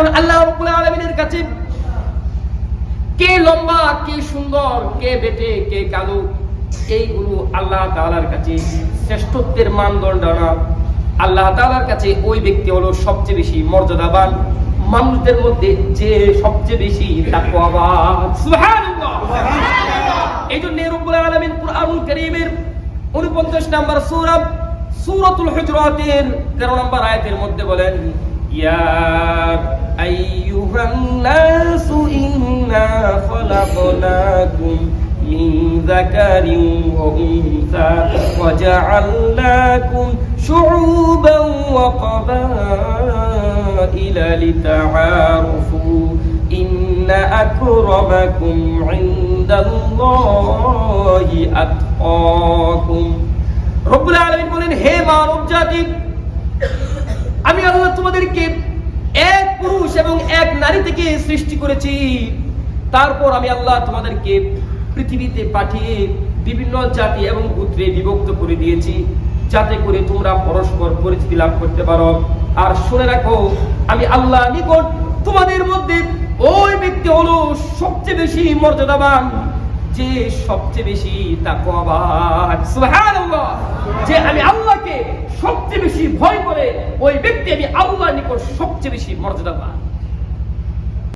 কারণ আল্লাহ রব্বুল আলমিনের কাছে কে লম্বা, কে সুন্দর, কে বেটে, কে কালো, এইগুলো আল্লাহ তাআলার কাছে শ্রেষ্ঠত্বের মানদণ্ড না। আল্লাহ তাআলার কাছে ওই ব্যক্তি হলো সবচেয়ে বেশি মর্যাদাবান, মানুষদের মধ্যে যে সবচেয়ে বেশি এই জন্য রব্বুল আলামিন কুরআনুল কারীমের 49 নাম্বার সূরা, সূরাতুল হুজুরাতের 13 নম্বর আয়াতের মধ্যে বলেন নাসু ইন্না খলাকনাকুম মিন যাকারিন ওয়া উনসা ওয়া জাআলনাকুম শুউবান ওয়া ক্বাবাইলা লিতাআরাফু ইন্না আকরামাকুম ইনদাল্লাহি আতকাকুম রব্বুল আলামিন বলেন হে মানব জাতি তোমাদেরকে এক পুরুষ এবং এক নারী থেকে সৃষ্টি করেছি। তারপর আমি আল্লাহ তোমাদেরকে পৃথিবীতে পাঠিয়ে বিভিন্ন জাতি এবং গোত্রে বিভক্ত করে দিয়েছি, যাতে করে তোমরা পরস্পর পরিচিতি লাভ করতে পারো। আর শুনে রাখো, আমি আল্লাহ নিকট তোমাদের মধ্যে ওই ব্যক্তি হলো সবচেয়ে বেশি মর্যাদাবান, যে সবচেয়ে বেশি তাকওয়াবান। সুবহানাল্লাহ! যে আমি আল্লাহকে সবচেয়ে বেশি ভয় করে ওই ব্যক্তি আমি আল্লাহর নিকট সবচেয়ে বেশি মর্যাদাবান।